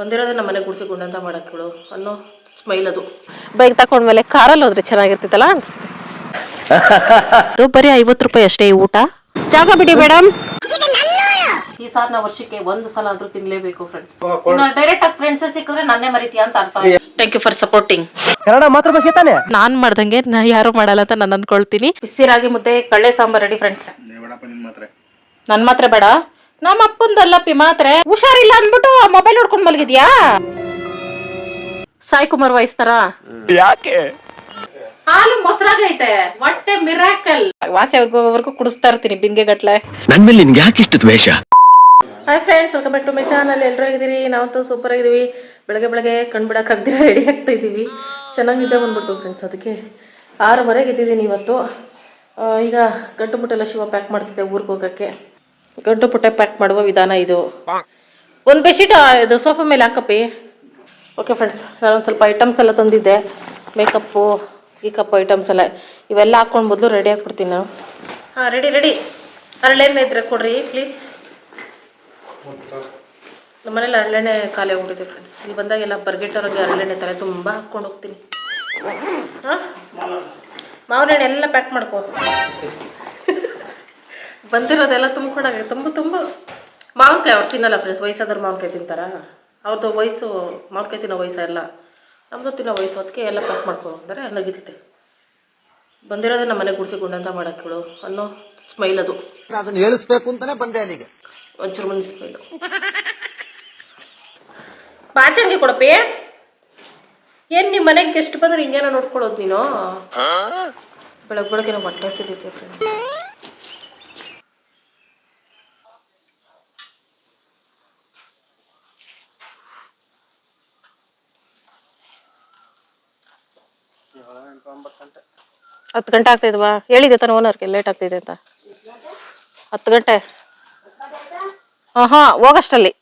ಬಂದಿರೋದೇ ನಮ್ಮ ಮನೆ ಅಂತ ಮಾಡಕ್ಗಳು ಅನ್ನೋ ಸ್ಮೈಲ್ ಅದು. ಬೈಕ್ ತಕೊಂಡ್ಮೇಲೆ ಕಾರಲ್ಲಿ ಹೋದ್ರೆ ಚೆನ್ನಾಗಿರ್ತಿತ್ತಲ್ಲ ಅನ್ಸುತ್ತೆ. ಬರೀ ಐವತ್ತು ರೂಪಾಯಿ ಅಷ್ಟೇ ಈ ಊಟ. ಜಾಗ ಬಿಡಿ ಮೇಡಮ್ ಈ ಸಾರ್ ನಾ ವರ್ಷಕ್ಕೆ ಒಂದು ಸಲ ಆದ್ರೂ ತಿನ್ಲೇಬೇಕು ಫ್ರೆಂಡ್ಸ್ ಡೈರೆಕ್ಟ್ ಆಗಿ ಫ್ರೆಂಡ್ಸ್ ಸಿಕ್ಕಿದ್ರೆ ನನ್ನೇ ಮರಿತೀಯ ಅಂತ ಅರ್ಥ thank you for supporting Kannada ಮಾತೃಭಾಷೆ ತಾನೆ? ನಾನ್ ಮಾಡ್ದಂಗೆ ನಾ ಯಾರು ಮಾಡಲ್ಲ ಅಂತ ನಾನು ಅನ್ಕೊಳ್ತೀನಿ. ಬಿಸಿ ರಾಗಿ ಮುದ್ದೆ ಕಳ್ಳೆ ಸಾಂಬಾರ್ ರೆಡಿ ಫ್ರೆಂಡ್ಸ್ ನನ್ ಮಾತ್ರ ಬೇಡ. ನಮ್ಮ ಅಪ್ಪಂದಲ್ಲಪ್ಪಿ ಮಾತ್ರೆ? ಹುಷಾರಿಲ್ಲ ಅಂದ್ಬಿಟ್ಟು ಮೊಬೈಲ್ ನೋಡ್ಕೊಂಡ್ ಮಲಗಿದ್ಯಾ? ಸಾಯಿ ಕುಮಾರ್ ವಹಿಸ್ತಾರ ತರ. ಯಾಕೆ? ಹಾಲು ಮೊಸರಾಗೈತೆ ಹೊಟ್ಟೆ ಮಿರಾಕಲ್ ವಾಸಿ ಅವ್ರಿಗೂ ಕುಡಿಸ್ತಾ ಇರ್ತೀನಿ ಬಿಂಗೆ ಗಟ್ಲೆ. ನನ್ ಮೇಲೆ ನಿನ್ಗೆ ಯಾಕೆ ಇಷ್ಟು ದ್ವೇಷ? Hi friends welcome back to my channel ಎಲ್ಲರೂ ಆಗಿದ್ದೀರಿ ನಾವಂತೂ ಸೂಪರ್ ಆಗಿದ್ದೀವಿ. ಬೆಳಗ್ಗೆ ಬೆಳಗ್ಗೆ ಕಣ್ಬಿಡಕ್ಕಾಗ್ದಿರ ರೆಡಿ ಆಗ್ತಾ ಇದ್ದೀವಿ. ಚೆನ್ನಾಗಿದ್ದೆ ಬಂದ್ಬಿಟ್ಟು ಫ್ರೆಂಡ್ಸ್ ಅದಕ್ಕೆ ಆರೂವರೆಗೆ ಇದ್ದಿದ್ದೀನಿ ಇವತ್ತು. ಈಗ ಗಂಟು ಮುಟ್ಟೆಲ್ಲ ಶಿವ ಪ್ಯಾಕ್ ಮಾಡ್ತಿದ್ದೆ ಊರಿಗೆ ಹೋಗೋಕ್ಕೆ. ಗಂಟು ಪುಟ್ಟೆ ಪ್ಯಾಕ್ ಮಾಡುವ ವಿಧಾನ ಇದು. ಒಂದು ಬೆಡ್ಶೀಟ್ ಇದು ಸೋಫಾ ಮೇಲೆ ಹಾಕಪ್ಪಿ. ಓಕೆ ಫ್ರೆಂಡ್ಸ್ ನಾನೊಂದು ಸ್ವಲ್ಪ ಐಟಮ್ಸ್ ಎಲ್ಲ ತಂದಿದ್ದೆ. ಮೇಕಪ್ಪು ಗೀಕಪ್ ಐಟಮ್ಸ್ ಎಲ್ಲ. ಇವೆಲ್ಲ ಹಾಕೊಂಡು ಮೊದಲು ರೆಡಿ ಆಗ್ಬಿಡ್ತೀನಿ ನಾನು ಹಾಂ ರೆಡಿ ರೆಡಿ ಹರಳೆಣ್ಣೆ ಇದ್ರೆ ಕೊಡ್ರಿ ಪ್ಲೀಸ್ ನಮ್ಮ ಮನೇಲಿ ಹರಳೆಣ್ಣೆ ಖಾಲಿ ಹೋಗ್ಬಿಟ್ಟಿದೆ ಫ್ರೆಂಡ್ಸ್ ಇಲ್ಲಿ ಬಂದಾಗೆಲ್ಲ ಬರ್ಗೆಟ್ಟವ್ರಿಗೆ ಹರಳೆಣ್ಣೆ ತಲೆ ತುಂಬ ಹಾಕ್ಕೊಂಡು ಹೋಗ್ತೀನಿ. ಹಾಂ? ಮಾವಿನ ಎಣ್ಣೆ ಎಲ್ಲ ಪ್ಯಾಕ್ ಮಾಡ್ಕೋ. ಬಂದಿರೋದೆಲ್ಲ ತುಂಬ್ಕೊಂಡಾಗ ತುಂಬ ತುಂಬ. ಮಾವಿನಕಾಯಿ ಅವ್ರು ತಿನ್ನಲ್ಲ ಫ್ರೆಂಡ್ಸ್ ವಯಸ್ಸಾದ್ರೆ ಮಾವಿನಕಾಯಿ ತಿಂತಾರ? ಅವ್ರದ್ದು ವಯಸ್ಸು ಮಾವಿನಕಾಯಿ ತಿನ್ನೋ ವಯಸ್ಸು ಎಲ್ಲ ನಮ್ಮದು ತಿನ್ನೋ ವಯಸ್ಸು ಅದಕ್ಕೆ ಎಲ್ಲ ಕಟ್ ಮಾಡ್ಕೊ ಅಂದರೆ ನಗಿತೈತೆ ಬಂದಿರೋದೇ ನಮ್ಮ ಮನೆ ಗುಡಿಸಿಕೊಂಡಂತ ಮಾಡಕ್ಕಳು ಅನ್ನೋ ಸ್ಮೈಲ್ ಅದು. ಅದನ್ನ ಹೇಳಿಸ್ಬೇಕು ಅಂತಾನೆ ಬಂದೆ ಅಲ್ಲಿಗೆ. ಒಂಚೂರು ಮನೆ ಸ್ಮೈಲು ಬಾಚಣಿಗೆ ಕೊಡಪ್ಪ. ಏನ್ ನಿಮ್ಮ ಮನೆಗೆ ಗೆಸ್ಟ್ ಬಂದ್ರೆ ಹಿಂಗೇನೋ ನೋಡ್ಕೊಳ್ಳೋದು ನೀನು? ಬೆಳಗ್ಗೆ ಬೆಳಗ್ಗೆ ನಾವು ಹೊಟ್ಟೆ ಸಿಗುತ್ತೆ ಫ್ರೆಂಡ್ಸ್ ಹತ್ತು ಗಂಟೆ ಆಗ್ತಿದ್ವಾ ಹೇಳಿದೆ ತಾನು ಓನರ್ಗೆ ಲೇಟ್ ಆಗ್ತಿದೆ ಅಂತ. ಹತ್ತು ಗಂಟೆ? ಹಾಂ ಹಾಂ, ಹೋಗಷ್ಟಲ್ಲಿ.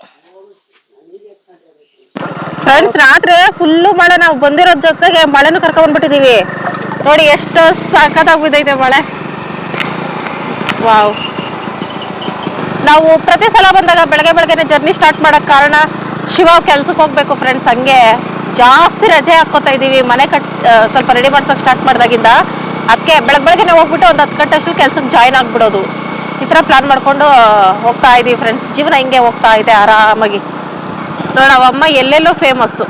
ಫ್ರೆಂಡ್ಸ್ ರಾತ್ರಿ ಫುಲ್ಲು ಮಳೆ, ನಾವು ಬಂದಿರೋ ಜೊತೆಗೆ ಮಳೆನೂ ಕರ್ಕೊಂಡ್ಬಿಟ್ಟಿದೀವಿ ನೋಡಿ, ಎಷ್ಟು ಸಖತ್ತಾಗಿ ಬಿದ್ದೈತೆ ಮಳೆ. ವಾವ್ ನಾವು ಪ್ರತಿ ಸಲ ಬಂದಾಗ ಬೆಳಗ್ಗೆ ಬೆಳಗ್ಗೆನೆ ಜರ್ನಿ ಸ್ಟಾರ್ಟ್ ಮಾಡಕ್ ಕಾರಣ ಶಿವ ಕೆಲ್ಸಕ್ಕೆ ಹೋಗ್ಬೇಕು ಫ್ರೆಂಡ್ಸ್ ಹಂಗೆ. ಜಾಸ್ತಿ ರಜೆ ಹಾಕೋತಾ ಇದೀವಿ. ಮನೆ ಕಟ್ ಸ್ವಲ್ಪ ರೆಡಿ ಮಾಡ್ಸೋಕೆ ಸ್ಟಾರ್ಟ್ ಮಾಡಿದಾಗಿಂದ ಅದಕ್ಕೆ ಬೆಳಗ್ಗೆ ಬೆಳಗ್ಗೆನೆ ಹೋಗ್ಬಿಟ್ಟು ಒಂದು ಹತ್ತು ಗಂಟೆ ಅಷ್ಟು ಕೆಲ್ಸಕ್ಕೆ ಜಾಯ್ನ್ ಆಗ್ಬಿಡೋದು. ಈ ಥರ ಪ್ಲಾನ್ ಮಾಡ್ಕೊಂಡು ಹೋಗ್ತಾ ಇದೀವಿ ಫ್ರೆಂಡ್ಸ್ ಜೀವನ ಹಿಂಗೆ ಹೋಗ್ತಾ ಇದೆ ಆರಾಮಾಗಿ. ನೋಡ ಅವಮ್ಮ ಎಲ್ಲೆಲ್ಲೋ ಫೇಮಸ್ಸು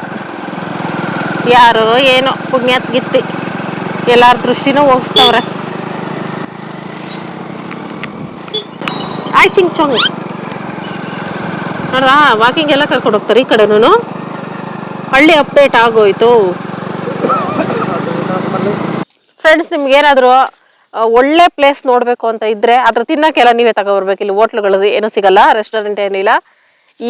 ಯಾರು ಏನು ಪುಣ್ಯತ್ ಗಿತ್ತಿ. ಎಲ್ಲಾರ ದೃಷ್ಟಿನೂ ಹೋಗಿಸ್ತವ್ರೆ. ಆಯ್, ಚಿಂಗ್ ಚೊಂಗ್. ನೋಡ್ರಾ ವಾಕಿಂಗ್ ಎಲ್ಲ ಕರ್ಕೊಂಡು ಹೋಗ್ತಾರೆ ಈ ಕಡೆನೂ ಹಳ್ಳಿ ಅಪ್ಡೇಟ್ ಆಗೋಯ್ತು. ಫ್ರೆಂಡ್ಸ್ ನಿಮ್ಗೇನಾದರೂ ಒಳ್ಳೆ ಪ್ಲೇಸ್ ನೋಡಬೇಕು ಅಂತ ಇದ್ರೆ ಅದ್ರ ತಿನ್ನಕ್ಕೆಲ್ಲ ನೀವೇ ತಗೊಬರ್ಬೇಕು. ಇಲ್ಲಿ ಹೋಟ್ಲುಗಳು ಏನೂ ಸಿಗಲ್ಲ ರೆಸ್ಟೋರೆಂಟ್ ಏನಿಲ್ಲ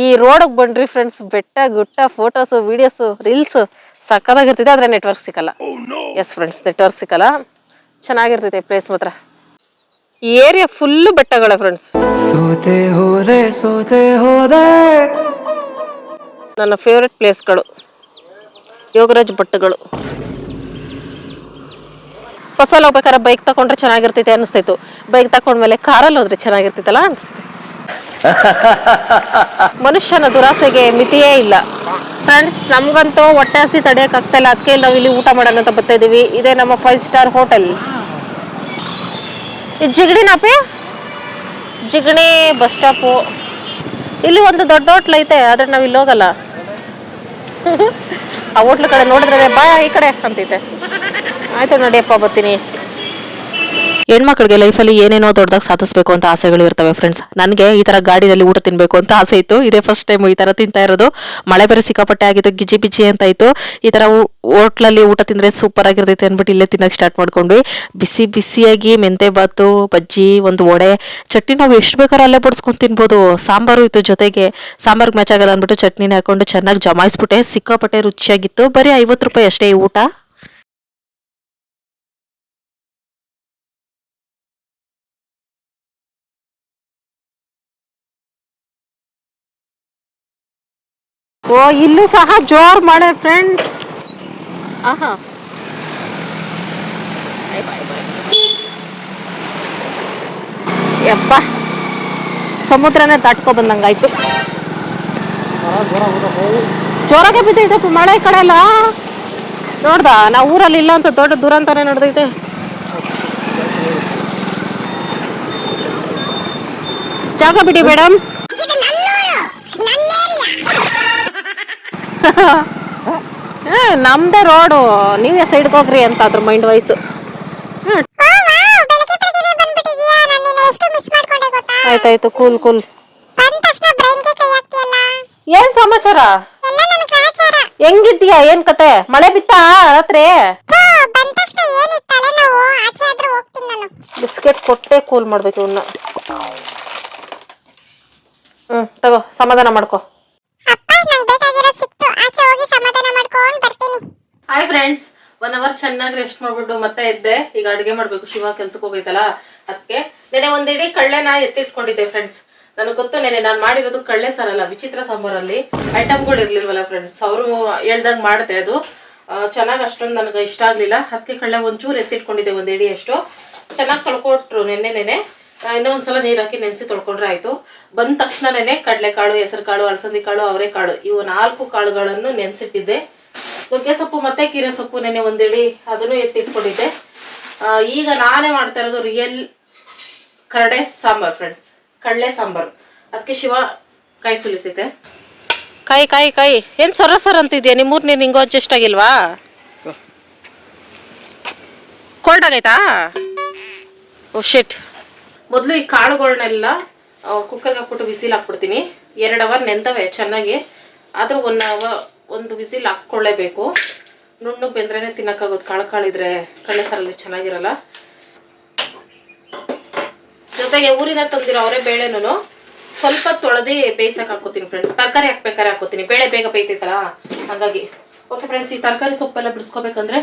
ಈ ರೋಡಿಗೆ ಬನ್ರಿ ಫ್ರೆಂಡ್ಸ್ ಬೆಟ್ಟ ಗುಟ್ಟ ಫೋಟೋಸು ವೀಡಿಯೋಸು ರೀಲ್ಸು ಸಕ್ಕದಾಗಿರ್ತೈತೆ ಆದರೆ ನೆಟ್ವರ್ಕ್ ಸಿಕ್ಕಲ್ಲ ಎಸ್ ಫ್ರೆಂಡ್ಸ್ ನೆಟ್ವರ್ಕ್ ಸಿಕ್ಕಲ್ಲ ಚೆನ್ನಾಗಿರ್ತೈತೆ ಪ್ಲೇಸ್ ಮಾತ್ರ. ಈ ಏರಿಯಾ ಫುಲ್ಲು ಬೆಟ್ಟಗಳ ಫ್ರೆಂಡ್ಸ್ ಸೋತೆ ಹೋದೆ ಸೋತೆ ಹೋದೆ. ನನ್ನ ಫೇವ್ರೆಟ್ ಪ್ಲೇಸ್ಗಳು ಯೋಗರಾಜ್ ಭಟ್ಗಳು ಫಸಲ್ ಹೋಗ್ಬೇಕಾದ್ರೆ ಬೈಕ್ ತಗೊಂಡ್ರೆ ಚೆನ್ನಾಗಿರ್ತೈತೆ ಅನಿಸ್ತೈತು ಬೈಕ್ ತಗೊಂಡ್ಮೇಲೆ ಕಾರಲ್ಲಿ ಹೋದ್ರೆ ಚೆನ್ನಾಗಿರ್ತೈತಲ್ಲ ಅನಿಸ್ತೈತೆ ಮನುಷ್ಯನ ದುರಾಸೆಗೆ ಮಿತಿಯೇ ಇಲ್ಲ. ಫ್ರೆಂಡ್ಸ್ ನಮ್ಗಂತೂ ಹೊಟ್ಟೆ ಹಸಿ ತಡೆಯಕ್ ಆಗ್ತಾ ಇಲ್ಲ. ಅದಕ್ಕೆ ನಾವು ಇಲ್ಲಿ ಊಟ ಮಾಡೋಣ ಅಂತ ಬರ್ತಾ ಇದೀವಿ. ಇದೇ ನಮ್ಮ ಫೈವ್ ಸ್ಟಾರ್ ಹೋಟೆಲ್ ಇದು ಜಿಗಣಿನಪ್ಪಿ ಜಿಗಣಿ ಬಸ್ ಸ್ಟಾಪು ಇಲ್ಲಿ ಒಂದು ದೊಡ್ಡ ಹೋಟ್ಲ್ ಐತೆ ಆದ್ರೆ ನಾವು ಇಲ್ಲಿ ಹೋಗಲ್ಲ. ಆ ಹೋಟ್ಲ್ ಕಡೆ ನೋಡಿದ್ರೆ ಬಾ ಈ ಕಡೆ ಅಂತೈತೆ ಆಯ್ತು ನಡಿಯಪ್ಪ ಬರ್ತೀನಿ. ಹೆಣ್ಮಕ್ಳಿಗೆ ಲೈಫಲ್ಲಿ ಏನೇನೋ ದೊಡ್ಡದಾಗಿ ಸಾಧಿಸಬೇಕು ಅಂತ ಆಸೆಗಳು ಇರ್ತವೆ ಫ್ರೆಂಡ್ಸ್ ನನಗೆ ಈ ಥರ ಗಾಡಿನಲ್ಲಿ ಊಟ ತಿನ್ನಬೇಕು ಅಂತ ಆಸೆ ಇತ್ತು. ಇದೇ ಫಸ್ಟ್ ಟೈಮ್ ಈ ಥರ ತಿಂತಾ ಇರೋದು. ಮಳೆ ಬೇರೆ ಸಿಕ್ಕಾಪಟ್ಟೆ ಆಗಿತ್ತು, ಗಿಜಿ ಬಿಜಿ ಅಂತ ಇತ್ತು. ಈ ಥರ ಹೋಟ್ಲಲ್ಲಿ ಊಟ ತಿಂದರೆ ಸೂಪರ್ ಆಗಿರ್ತೈತೆ ಅಂದ್ಬಿಟ್ಟು ಇಲ್ಲೇ ತಿನ್ನಕ್ಕೆ ಸ್ಟಾರ್ಟ್ ಮಾಡ್ಕೊಂಡ್ವಿ. ಬಿಸಿ ಬಿಸಿಯಾಗಿ ಮೆಂತೆ ಬಾತು ಬಜ್ಜಿ, ಒಂದು ವಡೆ. ಚಟ್ನಿ ನಾವು ಎಷ್ಟು ಬೇಕಾದ್ರೆ ಅಲ್ಲೇ ಬಡಿಸ್ಕೊಂಡು ತಿನ್ಬೋದು. ಸಾಂಬಾರು ಇತ್ತು ಜೊತೆಗೆ. ಸಾಂಬಾರ್ಗೆ ಮ್ಯಾಚ್ ಆಗಲ್ಲ ಅಂದ್ಬಿಟ್ಟು ಚಟ್ನಿನ ಹಾಕೊಂಡು ಚೆನ್ನಾಗಿ ಜಮಾಯಿಸ್ಬಿಟ್ಟೆ. ಸಿಕ್ಕಾಪಟ್ಟೆ ರುಚಿಯಾಗಿತ್ತು. ಬರೀ ಐವತ್ತು ರೂಪಾಯಿ ಅಷ್ಟೇ ಊಟ. ಓ ಇಲ್ಲೂ ಸಹ ಜೋರ್ ಮಳೆ ಫ್ರೆಂಡ್ಸ್ ಆಹಾ. ಯಪ್ಪ ಸಮುದ್ರನೇ ದಾಟ್ಕೊ ಬಂದಂಗಾಯ್ತು. ಜೋರಾಗೆ ಬಿದ್ದೈತೆ ಮಳೆ ಈ ಕಡೆ ಎಲ್ಲ. ನೋಡ್ದ ನಾವು ಊರಲ್ಲಿ ಇಲ್ಲ ಅಂತ ದೊಡ್ಡ ದುರಂತನೇ ನಡೆದೈತೆ. ಜಾಗ ಬಿಡಿ ಮೇಡಮ್ ನಮ್ದೇ ರೋಡು ನೀವೇ ಸೈಡ್ಗೆ ಹೋಗ್ರಿ ಅಂತ ಅದ್ರ ಮೈಂಡ್ ವೈಸು ಆಯ್ತಾಯ್ತು ಕೂಲ್ ಕೂಲ್ ಏನ್ ಸಮಾಚಾರ? ಹೆಂಗಿದ್ಯಾ ಏನ್ ಕತೆ? ಮಳೆ ಬಿತ್ತಾ ರಾತ್ರಿ? ಬಿಸ್ಕೆಟ್ ಕೊಟ್ಟೆ ಕೂಲ್ ಮಾಡ್ಬೇಕು ಇವನ್ನ ಹ್ಮ್, ತಗೋ, ಸಮಾಧಾನ ಮಾಡ್ಕೋ. ಹಾಯ್ ಫ್ರೆಂಡ್ಸ್ ಒನ್ ಅವರ್ ಚೆನ್ನಾಗಿ ರೆಸ್ಟ್ ಮಾಡ್ಬಿಟ್ಟು ಮತ್ತೆ ಎದ್ದೆ. ಈಗ ಅಡುಗೆ ಮಾಡ್ಬೇಕು. ಶಿವ ಕೆಲ್ಸಕ್ಕೆ ಹೋಗೈತಲ್ಲ ಅದಕ್ಕೆ ನೆನೆ ಒಂದಿಡೀ ಕಳ್ಳೆನ ಎತ್ತಿಟ್ಕೊಂಡಿದ್ದೆ ಫ್ರೆಂಡ್ಸ್ ನನಗೆ ಗೊತ್ತು ನೆನೆ ನಾನು ಮಾಡಿರೋದು ಕಳ್ಳೆ ಸಾರಲ್ಲ ವಿಚಿತ್ರ ಸಾಂಬಾರಲ್ಲಿ. ಐಟಮ್ಗಳು ಇರ್ಲಿಲ್ವಲ್ಲ ಫ್ರೆಂಡ್ಸ್ ಅವರು ಹೇಳ್ದಂಗೆ ಮಾಡಿದೆ ಅದು. ಚೆನ್ನಾಗಿ ಅಷ್ಟೊಂದು ನನಗೆ ಇಷ್ಟ ಆಗಲಿಲ್ಲ. ಅದಕ್ಕೆ ಕಳ್ಳೆ ಒಂಚೂರು ಎತ್ತಿಟ್ಕೊಂಡಿದ್ದೆ ಒಂದು ಅಷ್ಟು. ಚೆನ್ನಾಗಿ ತೊಳ್ಕೊಟ್ರು ನೆನ್ನೆ ನೆನೆ ಇನ್ನೊಂದು ಇನ್ನೂ ಒಂದ್ಸಲ ನೀರು ಹಾಕಿ ನೆನೆಸಿ ತೊಳ್ಕೊಂಡ್ರೆ ಆಯಿತು. ಬಂದ ತಕ್ಷಣನೇ ಕಡಲೆಕಾಳು ಹೆಸರು ಕಾಳು ಅಲಸಂದಿ ಕಾಳು ಅವರೆಕಾಳು ಇವು ನಾಲ್ಕು ಕಾಳುಗಳನ್ನು ನೆನೆಸಿಟ್ಟಿದ್ದೆ. ನುಗ್ಗೆ ಸೊಪ್ಪು ಮತ್ತೆ ಕೀರೆ ಸೊಪ್ಪು ನೆನೆ ಒಂದಿಡಿ ಅದನ್ನು ಎತ್ತಿಟ್ಕೊಂಡಿದ್ದೆ. ಈಗ ನಾನೇ ಮಾಡ್ತಾ ಇರೋದು ರಿಯಲ್ ಕರಡೆ ಸಾಂಬಾರ್ ಫ್ರೆಂಡ್ಸ್ ಕಡಲೆ ಸಾಂಬಾರು. ಅದಕ್ಕೆ ಶಿವ ಕಾಯಿ ಸುಲಿತೈತೆ ಕಾಯಿ ಕಾಯಿ ಕಾಯಿ ಏನು ಸೊರ ಸರ್ ಅಂತಿದ್ಯಾ? ನಿಮ್ಮೂರ್ ನೀನ್ ಹಿಂಗೋ ಅಡ್ಜಸ್ಟ್ ಆಗಿಲ್ವಾ? ಕೋಲ್ಡ್ ಆಗೈತಾ? ಓ ಶಿಟ್ ಮೊದಲು ಈ ಕಾಳುಗಳನ್ನೆಲ್ಲ ಕುಕ್ಕರ್ಗೆ ಹಾಕ್ಬಿಟ್ಟು ವಿಸಿಲ್ ಹಾಕ್ಬಿಡ್ತೀನಿ. ಎರಡು ಅವರ್ ನೆಂದವೆ ಚೆನ್ನಾಗಿ. ಆದರೂ ಒನ್ ಅವರ್ ಒಂದು ವಿಸಿಲ್ ಹಾಕ್ಕೊಳ್ಳೇಬೇಕು. ನುಣ್ಣಗೆ ಬೆಂದ್ರೇ ತಿನ್ನೋಕ್ಕಾಗೋದು. ಕಾಳು ಕಾಳಿದ್ರೆ ಕಳ್ಳೆ ಸಾರಲ್ಲಿ ಚೆನ್ನಾಗಿರಲ್ಲ. ಜೊತೆಗೆ ಊರಿಂದ ತಂದಿರೋ ಅವರೇ ಬೇಳೆನೂ ಸ್ವಲ್ಪ ತೊಳೆದು ಬೇಯಿಸಕ್ಕೆ ಹಾಕೋತೀನಿ ಫ್ರೆಂಡ್ಸ್ ತರಕಾರಿ ಹಾಕ್ಬೇಕಾರೆ ಹಾಕೋತೀನಿ ಬೇಳೆ ಬೇಗ ಬೇಯ್ತೈತಲ್ಲ, ಹಾಗಾಗಿ. ಓಕೆ ಫ್ರೆಂಡ್ಸ್ ಈ ತರಕಾರಿ ಸೊಪ್ಪೆಲ್ಲ ಬಿಡಿಸ್ಕೋಬೇಕಂದ್ರೆ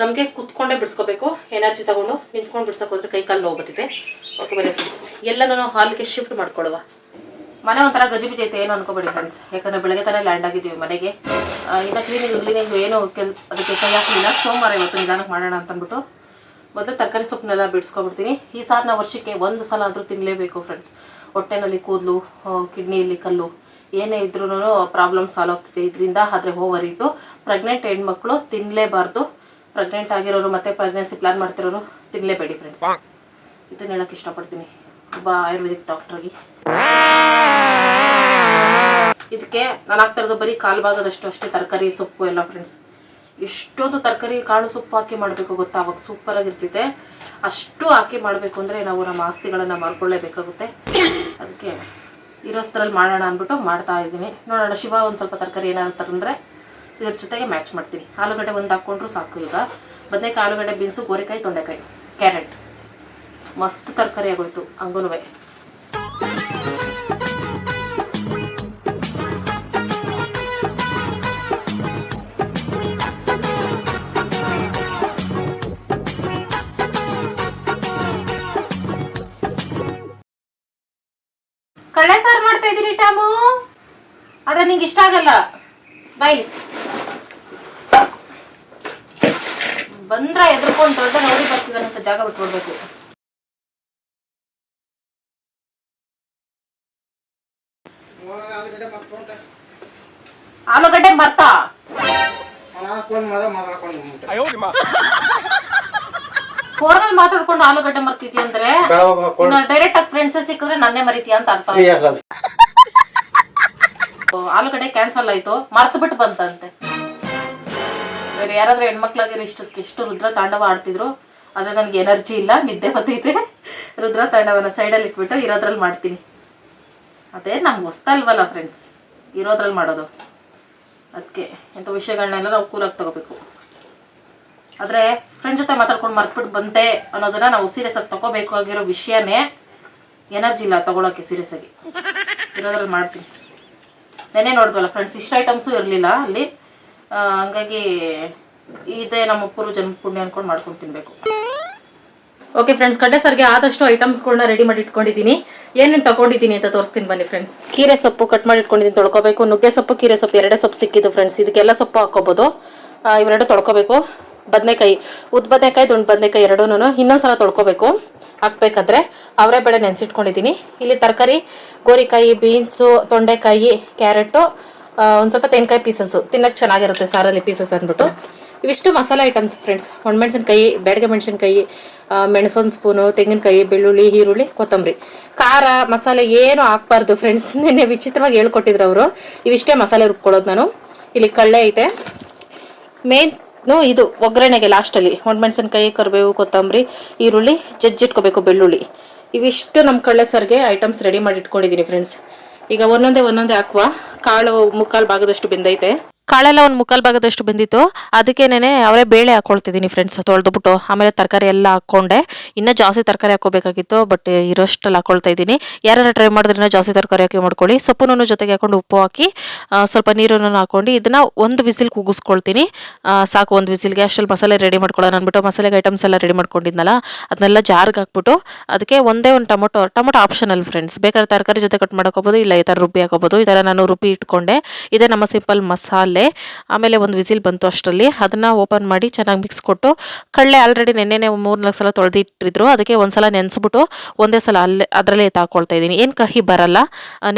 ನಮಗೆ ಕುತ್ಕೊಂಡೇ ಬಿಡಿಸ್ಕೋಬೇಕು. ಎನರ್ಜಿ ತಗೊಂಡು ನಿಂತ್ಕೊಂಡು ಬಿಡ್ಸೋಕೋದ್ರೆ ಕೈ ಕಾಲು ನೋವು ಬರ್ತಿದೆ ಓಕೆ ಬರೀ ಫ್ರೆಂಡ್ಸ್ ಎಲ್ಲನೂ ಹಾಲಿಗೆ ಶಿಫ್ಟ್ ಮಾಡ್ಕೊಳ್ಳುವ. ಮನೆ ಒಂಥರ ಗಜಿಬಿಜಿ ಐತೆ ಏನು ಅನ್ಕೋಬೇಡಿ ಫ್ರೆಂಡ್ಸ್ ಯಾಕಂದ್ರೆ ಬೆಳಗ್ಗೆ ತಾನೇ ಲ್ಯಾಂಡ್ ಆಗಿದ್ದೀವಿ ಮನೆಗೆ. ಇನ್ನು ಕ್ಲೀನಿಂಗ್ ಕ್ಲೀನಿಂಗ್ ಏನು ಕೆಲ್ ಅದಕ್ಕೆ ಕೈ ಹಾಕಲಿಲ್ಲ. ಸೋಮವಾರ ಇವತ್ತು ನಿಧಾನಕ್ಕೆ ಮಾಡೋಣ ಅಂತ ಅಂದ್ಬಿಟ್ಟು ಮೊದಲು ತರಕಾರಿ ಸೊಪ್ಪನ್ನೆಲ್ಲ ಬಿಡಿಸ್ಕೊಬಿಡ್ತೀನಿ ಈ ಸಾರನ್ನ ವರ್ಷಕ್ಕೆ ಒಂದು ಸಲ ಆದರೂ ತಿನ್ನಲೇಬೇಕು ಫ್ರೆಂಡ್ಸ್ ಹೊಟ್ಟೆನಲ್ಲಿ ಕೂದಲು ಕಿಡ್ನಿಯಲ್ಲಿ ಕಲ್ಲು ಏನೇ ಇದ್ರೂ ಪ್ರಾಬ್ಲಮ್ ಸಾಲ್ವ್ ಆಗ್ತಿದೆ. ಇದರಿಂದ ಆದರೆ ಓವರ್ ಇಟ್ಟು ಪ್ರೆಗ್ನೆಂಟ್ ಹೆಣ್ಮಕ್ಳು ತಿನ್ನಲೇಬಾರ್ದು ಪ್ರೆಗ್ನೆಂಟ್ ಆಗಿರೋರು ಮತ್ತು ಪ್ರೆಗ್ನೆನ್ಸಿ ಪ್ಲ್ಯಾನ್ ಮಾಡ್ತಿರೋರು ತಿನ್ನಲೇಬೇಡಿ ಫ್ರೆಂಡ್ಸ್ ಇದನ್ನ ಹೇಳೋಕ್ಕೆ ಇಷ್ಟಪಡ್ತೀನಿ. ಒಬ್ಬ ಆಯುರ್ವೇದಿಕ್ ಡಾಕ್ಟ್ರಾಗಿ ಇದಕ್ಕೆ ನಾನು ಹಾಕ್ತಾ ಇರೋದು ಬರೀ ಕಾಲು ಭಾಗದಷ್ಟು ಅಷ್ಟೇ ತರಕಾರಿ, ಸೊಪ್ಪು ಎಲ್ಲ ಫ್ರೆಂಡ್ಸ್ ಎಷ್ಟೊಂದು ತರಕಾರಿ ಕಾಳು ಸೊಪ್ಪು ಹಾಕಿ ಮಾಡಬೇಕು ಗೊತ್ತಾ? ಅವಾಗ ಸೂಪರಾಗಿರ್ತೈತೆ ಅಷ್ಟು ಹಾಕಿ ಮಾಡಬೇಕು ಅಂದರೆ ನಾವು ನಮ್ಮ ಆಸ್ತಿಗಳನ್ನು ಮಾಡ್ಕೊಳ್ಳೇಬೇಕಾಗುತ್ತೆ ಅದಕ್ಕೆ ಇರೋಸ್ತರಲ್ಲಿ ಮಾಡೋಣ ಅಂದ್ಬಿಟ್ಟು ಮಾಡ್ತಾ ಇದ್ದೀನಿ. ನೋಡೋಣ, ಶಿವ ಒಂದು ಸ್ವಲ್ಪ ತರಕಾರಿ ಏನಾದ್ರು ತಂದರೆ ಇದ್ರ ಜೊತೆಗೆ ಮ್ಯಾಚ್ ಮಾಡ್ತೀನಿ. ಆಲೂಗಡ್ಡೆ ಒಂದು ಹಾಕ್ಕೊಂಡ್ರು ಸಾಕು ಈಗ. ಬದನೇಕಾಯಿ, ಆಲೂಗಡ್ಡೆ, ಬೀನ್ಸು, ಗೋರೆಕಾಯಿ, ತೊಂಡೆಕಾಯಿ, ಕ್ಯಾರೆಟ್. ಮಸ್ತ್ ತರಕಾರಿ ಆಗೋಯ್ತು ಹಂಗೂ ಕಳ್ಳೆ ಸಾರು ಮಾಡ್ತಾ ಇದೀರಿ ಟಾಮು? ಅದ ನಿಂಗೆ ಇಷ್ಟ ಆಗಲ್ಲ. ಬೈ. ಬಂದ್ರ ಎದ್ರಕೊಂಡು ದೊಡ್ಡ ನೋಡಿ ಬರ್ತಿದ್ದಾನಂತ ಜಾಗ ಬಿಟ್ಬಿಡ್ಬೇಕು. ಆಲೂಗಡ್ಡೆ ಬರ್ತಾ ಫೋನಲ್ಲಿ ಮಾತಾಡ್ಕೊಂಡು ಆಲೂಗಡ್ಡೆ ಮರ್ತಿದ್ಯ ಅಂದ್ರೆ? ಡೈರೆಕ್ಟ್ ಆಗಿ ಫ್ರೆಂಡ್ಸ್ ಸಿಕ್ಕಿದ್ರೆ ನನ್ನೇ ಮರಿತೀಯ ಅಂತ ಅರ್ಥ ಆಯ್ತು. ಓ, ಆಲೂಗಡ್ಡೆ ಕ್ಯಾನ್ಸಲ್ ಆಯ್ತು. ಮರ್ತು ಬಿಟ್ಟು ಬಂತಂತೆ. ಬೇರೆ ಯಾರಾದ್ರೂ ಹೆಣ್ಮಕ್ಳಾಗಿರೋ ಇಷ್ಟಕ್ಕೆ ಎಷ್ಟು ರುದ್ರ ತಾಂಡವ ಆಡ್ತಿದ್ರು ಆದ್ರೆ ನನಗೆ ಎನರ್ಜಿ ಇಲ್ಲ ನಿದ್ದೆ ಬತ್ತೈತೆ ರುದ್ರ ತಾಂಡವನ ಸೈಡಲ್ಲಿ ಇಟ್ಬಿಟ್ಟು ಇರೋದ್ರಲ್ಲಿ ಮಾಡ್ತೀನಿ. ಅದೇ ನಮ್ಗೆ ಹೊಸ್ತಲ್ವಲ್ಲ ಫ್ರೆಂಡ್ಸ್ ಇರೋದ್ರಲ್ಲಿ ಮಾಡೋದು. ಅದಕ್ಕೆ ಇಂಥ ವಿಷಯಗಳನ್ನೆಲ್ಲ ನಾವು ಕೂಲಾಗಿ ತಗೋಬೇಕು. ಆದರೆ ಫ್ರೆಂಡ್ ಜೊತೆ ಮಾತಾಡ್ಕೊಂಡು ಮರ್ತ್ಬಿಟ್ಟು ಬಂತೆ ಅನ್ನೋದನ್ನ ನಾವು ಸೀರಿಯಸ್ ಆಗಿ ತಗೋಬೇಕು ಆಗಿರೋ ವಿಷಯನೇ ಎನರ್ಜಿ ಇಲ್ಲ ತಗೊಳಕ್ಕೆ ಸೀರಿಯಸ್ ಆಗಿ. ಇರೋದ್ರಲ್ಲಿ ಮಾಡ್ತೀನಿ. ನೆನೆ ನೋಡಿದ್ವಲ್ಲ ಫ್ರೆಂಡ್ಸ್ ಇಷ್ಟು ಐಟಮ್ಸು ಇರಲಿಲ್ಲ ಅಲ್ಲಿ. ಹಂಗಾಗಿ ಇದೇ ನಮ್ಮ ಪೂರ್ವ ಜನ್ಮ ಪುಣ್ಯ ಅನ್ಕೊಂಡು ಮಾಡ್ಕೊಂಡು ತಿನ್ಬೇಕು. ಓಕೆ ಫ್ರೆಂಡ್ಸ್ ಕಡ್ಡೆ ಸರ್ಗೆ ಆದಷ್ಟು ಐಟಮ್ಸ್ಗಳನ್ನ ರೆಡಿ ಮಾಡಿ ಇಟ್ಕೊಂಡಿದ್ದೀನಿ. ಏನೇನು ತಗೊಂಡಿದ್ದೀನಿ ಅಂತ ತೋರಿಸ್ತೀನಿ ಬನ್ನಿ ಫ್ರೆಂಡ್ಸ್ ಕೀರೆ ಸೊಪ್ಪು ಕಟ್ ಮಾಡಿ ಇಟ್ಕೊಂಡಿದ್ದೀನಿ, ತೊಳ್ಕೊಬೇಕು. ನುಗ್ಗೆ ಸೊಪ್ಪು, ಕೀರೆ ಸೊಪ್ಪು, ಎರಡೇ ಸೊಪ್ಪು ಸಿಕ್ಕಿದ್ದು ಫ್ರೆಂಡ್ಸ್ ಇದಕ್ಕೆಲ್ಲ ಸೊಪ್ಪು ಹಾಕೋಬೋದು ಇವೆರಡು ತೊಳ್ಕೊಬೇಕು. ಬದನೆಕಾಯಿ, ಉದ್ದ ಬದನೆಕಾಯಿ, ದುಂಡು ಬದನೆಕಾಯಿ ಎರಡೂ ಇನ್ನೊಂದ್ಸಲ ತೊಳ್ಕೊಬೇಕು. ಹಾಕ್ಬೇಕಾದ್ರೆ ಅವರೇ ಬೇಳೆ ನೆನೆಸಿಟ್ಕೊಂಡಿದ್ದೀನಿ. ಇಲ್ಲಿ ತರಕಾರಿ, ಗೋರಿಕಾಯಿ, ಬೀನ್ಸು, ತೊಂಡೆಕಾಯಿ, ಕ್ಯಾರೆಟು ಒಂದು ಸ್ವಲ್ಪ ತೆಂಗಿನಕಾಯಿ ಪೀಸಸ್ಸು ತಿನ್ನೋಕ್ಕೆ ಚೆನ್ನಾಗಿರುತ್ತೆ ಸಾರಲ್ಲಿ ಪೀಸಸ್ ಅಂದ್ಬಿಟ್ಟು. ಇವಿಷ್ಟು ಮಸಾಲ ಐಟಮ್ಸ್ ಫ್ರೆಂಡ್ಸ್ ಒಣಮೆಣಸಿನ್ಕಾಯಿ, ಬ್ಯಾಡಗೆ ಮೆಣಸಿನಕಾಯಿ ಮೆಣಸೊಂದು ಸ್ಪೂನು ತೆಂಗಿನಕಾಯಿ, ಬೆಳ್ಳುಳ್ಳಿ, ಈರುಳ್ಳಿ, ಕೊತ್ತಂಬರಿ. ಖಾರ, ಮಸಾಲೆ ಏನು ಹಾಕ್ಬಾರ್ದು ಫ್ರೆಂಡ್ಸ್ ನಿನ್ನೆ ವಿಚಿತ್ರವಾಗಿ ಹೇಳ್ಕೊಟ್ಟಿದ್ರು ಅವರು. ಇವಿಷ್ಟೇ ಮಸಾಲೆ ರುಬ್ಕೊಳ್ಳೋದು ನಾನು. ಇಲ್ಲಿ ಕಳ್ಳೆ ಐತೆ. ಮೇನ್ ಇದು, ಒಗ್ಗರಣೆಗೆ ಲಾಸ್ಟಲ್ಲಿ ಒಣಮೆಣಸಿನ್ಕಾಯಿ, ಕರಿಬೇವು, ಕೊತ್ತಂಬರಿ, ಈರುಳ್ಳಿ, ಜಜ್ಜಿಟ್ಕೋಬೇಕು, ಬೆಳ್ಳುಳ್ಳಿ. ಇವಿಷ್ಟು ನಮ್ಮ ಕಳ್ಳೆ ಸರ್ಗೆ ಐಟಮ್ಸ್ ರೆಡಿ ಮಾಡಿ ಇಟ್ಕೊಂಡಿದ್ದೀನಿ ಫ್ರೆಂಡ್ಸ್ ಈಗ ಒಂದೊಂದೇ ಒಂದೊಂದೇ ಹಾಕುವ. ಕಾಳು, ಮುಕ್ಕಾಲು ಭಾಗದಷ್ಟು ಬೆಂದೈತೆ. ಕಾಳೆಲ್ಲ ಒಂದು ಮುಕ್ಕಾಲು ಭಾಗದಷ್ಟು ಬಂದಿತ್ತು. ಅದಕ್ಕೇನೆ ಅವರೇ ಬೇಳೆ ಹಾಕೊಳ್ತಿದ್ದೀನಿ ಫ್ರೆಂಡ್ಸ್ ತೊಳೆದ್ಬಿಟ್ಟು. ಆಮೇಲೆ ತರಕಾರಿ ಎಲ್ಲ ಹಾಕ್ಕೊಂಡೆ. ಇನ್ನೂ ಜಾಸ್ತಿ ತರಕಾರಿ ಹಾಕೋಬೇಕಾಗಿತ್ತು ಬಟ್ ಇರೋಷ್ಟಲ್ಲಿ ಹಾಕೊಳ್ತಾ ಇದ್ದೀನಿ. ಯಾರು ಟ್ರೈ ಮಾಡಿದ್ರೆ ಇನ್ನೂ ಜಾಸ್ತಿ ತರಕಾರಿ ಹಾಕಿ ಮಾಡ್ಕೊಳ್ಳಿ. ಸೊಪ್ಪನ್ನು ಜೊತೆಗೆ ಹಾಕೊಂಡು ಉಪ್ಪು ಹಾಕಿ ಸ್ವಲ್ಪ ನೀರನ್ನು ಹಾಕೊಂಡು ಇದನ್ನು ಒಂದು ವಿಸಿಲ್ ಕೂಗಿಸ್ಕೊಳ್ತೀನಿ. ಸಾಕು ಒಂದು ವಿಸಿಲ್ಗೆ. ಅಷ್ಟಲ್ಲಿ ಮಸಾಲೆ ರೆಡಿ ಮಾಡ್ಕೊಳ್ಳೋಣ ಅಂದ್ಬಿಟ್ಟು ಮಸಾಲೆಗೆ ಐಟಮ್ಸ್ ಎಲ್ಲ ರೆಡಿ ಮಾಡ್ಕೊಂಡಿದ್ನಲ್ಲ, ಅದನ್ನೆಲ್ಲ ಜಾರ್ಗೆ ಹಾಕ್ಬಿಟ್ಟು ಅದಕ್ಕೆ ಒಂದೇ ಒಂದು ಟೊಮೊಟೊ ಟೊಮೊಟೊ ಆಪ್ಷನಲ್ ಫ್ರೆಂಡ್ಸ್ ಬೇಕಾದ್ರೆ ತರಕಾರಿ ಜೊತೆ ಕಟ್ ಮಾಡ್ಕೋಬೋದು, ಇಲ್ಲ ಈ ಥರ ರುಬ್ಬಿ ಹಾಕೋಬೋದು. ಈ ಥರ ನಾನು ರುಬ್ಬಿ ಇಟ್ಕೊಂಡೆ. ಇದೇ ನಮ್ಮ ಸಿಂಪಲ್ ಮಸಾಲೆ. ಆಮೇಲೆ ಒಂದು ವಿಸಿಲ್ ಬಂತು ಅಷ್ಟರಲ್ಲಿ. ಅದನ್ನು ಓಪನ್ ಮಾಡಿ ಚೆನ್ನಾಗಿ ಮಿಕ್ಸ್ ಕೊಟ್ಟು ಕಳ್ಳೆ ಆಲ್ರೆಡಿ ನೆನ್ನೆನೆ ಮೂರು ನಾಲ್ಕು ಸಲ ತೊಳೆದಿಟ್ಟಿದ್ರು. ಅದಕ್ಕೆ ಒಂದು ಸಲ ನೆನೆಸ್ಬಿಟ್ಟು ಒಂದೇ ಸಲ ಅಲ್ಲೇ, ಅದರಲ್ಲೇ ತಾಕೊಳ್ತಾ ಇದ್ದೀನಿ. ಏನು ಕಹಿ ಬರಲ್ಲ.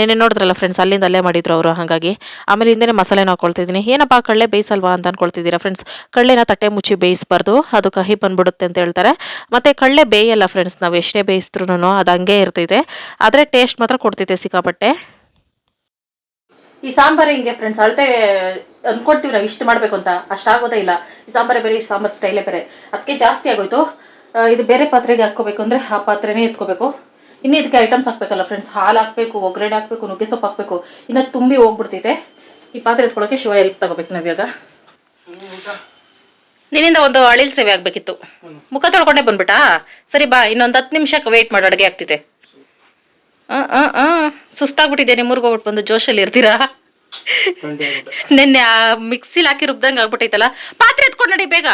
ನೆನ್ನೆ ನೋಡಿದ್ರಲ್ಲ ಫ್ರೆಂಡ್ಸ್ ಅಲ್ಲಿಂದ ಅಲ್ಲೇ ಮಾಡಿದ್ರು ಅವರು ಹಾಗಾಗಿ. ಆಮೇಲೆ ಹಿಂದೆ ಮಸಾಲೆನ ಹಾಕೊಳ್ತಾ ಇದ್ದೀನಿ. ಏನಪ್ಪ ಕಳ್ಳೆ ಬೇಯಿಸಲ್ವಾ ಅಂತ ಅನ್ಕೊಳ್ತಿದ್ದೀರಾ ಫ್ರೆಂಡ್ಸ್ ಕಳ್ಳೆನ ತಟ್ಟೆ ಮುಚ್ಚಿ ಬೇಯಿಸಬಾರ್ದು. ಅದು ಕಹಿ ಬಂದ್ಬಿಡುತ್ತೆ ಅಂತ ಹೇಳ್ತಾರೆ. ಮತ್ತು ಕಳ್ಳೆ ಬೇಯಲ್ಲ ಫ್ರೆಂಡ್ಸ್ ನಾವು ಎಷ್ಟೇ ಬೇಯಿಸಿದ್ರು ಅದು ಹಂಗೆ ಇರ್ತೈತೆ. ಆದರೆ ಟೇಸ್ಟ್ ಮಾತ್ರ ಕೊಡ್ತೈತೆ ಸಿಕ್ಕಾಪಟ್ಟೆ. ಈ ಸಾಂಬಾರು ಹಿಂಗೆ ಫ್ರೆಂಡ್ಸ್ ಅಳತೆ ಅನ್ಕೊಳ್ತೀವಿ ನಾವು ಇಷ್ಟು ಮಾಡಬೇಕು ಅಂತ ಅಷ್ಟಾಗೋದೇ ಇಲ್ಲ. ಈ ಸಾಂಬಾರೇ ಬೇರೆ ಈ ಸಾಂಬಾರು ಸ್ಟೈಲೇ ಬೇರೆ. ಅದಕ್ಕೆ ಜಾಸ್ತಿ ಆಗೋಯ್ತು. ಇದು ಬೇರೆ ಪಾತ್ರೆಗೆ ಹಾಕ್ಕೋಬೇಕು ಅಂದರೆ ಆ ಪಾತ್ರೆನೇ ಎತ್ಕೋಬೇಕು. ಇನ್ನು ಇದಕ್ಕೆ ಐಟಮ್ಸ್ ಹಾಕಬೇಕಲ್ಲ ಫ್ರೆಂಡ್ಸ್ ಹಾಲು ಹಾಕಬೇಕು ಒಗ್ಗರಣೆ ಹಾಕಬೇಕು ನುಗ್ಗೆ ಸೊಪ್ಪು ಹಾಕಬೇಕು. ಇನ್ನು ತುಂಬಿ ಹೋಗ್ಬಿಡ್ತೈತೆ. ಈ ಪಾತ್ರೆ ಎತ್ಕೊಳ್ಳೋಕೆ ಶಿವ ಎಲ್ಪ್ ತಗೋಬೇಕು ನಾವಿವಾಗ ನಿನ್ನಿಂದ ಒಂದು ಅಳಿಲ್ ಸೇವೆ ಆಗಬೇಕಿತ್ತು. ಮುಖ ತೊಳ್ಕೊಂಡೆ ಬಂದ್ಬಿಟ್ಟಾ ಸರಿ ಬಾ ಇನ್ನೊಂದು ಹತ್ತು ನಿಮಿಷಕ್ಕೆ ವೆಯ್ಟ್ ಮಾಡಿ ಅಡುಗೆ ಆಗ್ತಿದೆ. ಹಾಂ ಹಾಂ ಸುಸ್ತಾಗ್ಬಿಟ್ಟಿದೆ ನಿಮ್ಮೂರ್ಗೆ ಹೋಗ್ಬಿಟ್ಟು ಬಂದು ಜೋಶಲ್ಲಿ ಇರ್ತೀರಾ? ನಿನ್ನೆ ಆ ಮಿಕ್ಸಿಲಿ ಹಾಕಿ ರುಬ್ದಂಗೆ ಆಗ್ಬಿಟ್ಟೈತಲ್ಲ? ಪಾತ್ರೆ ಎತ್ಕೊಂಡು ನಡಿ ಬೇಗ.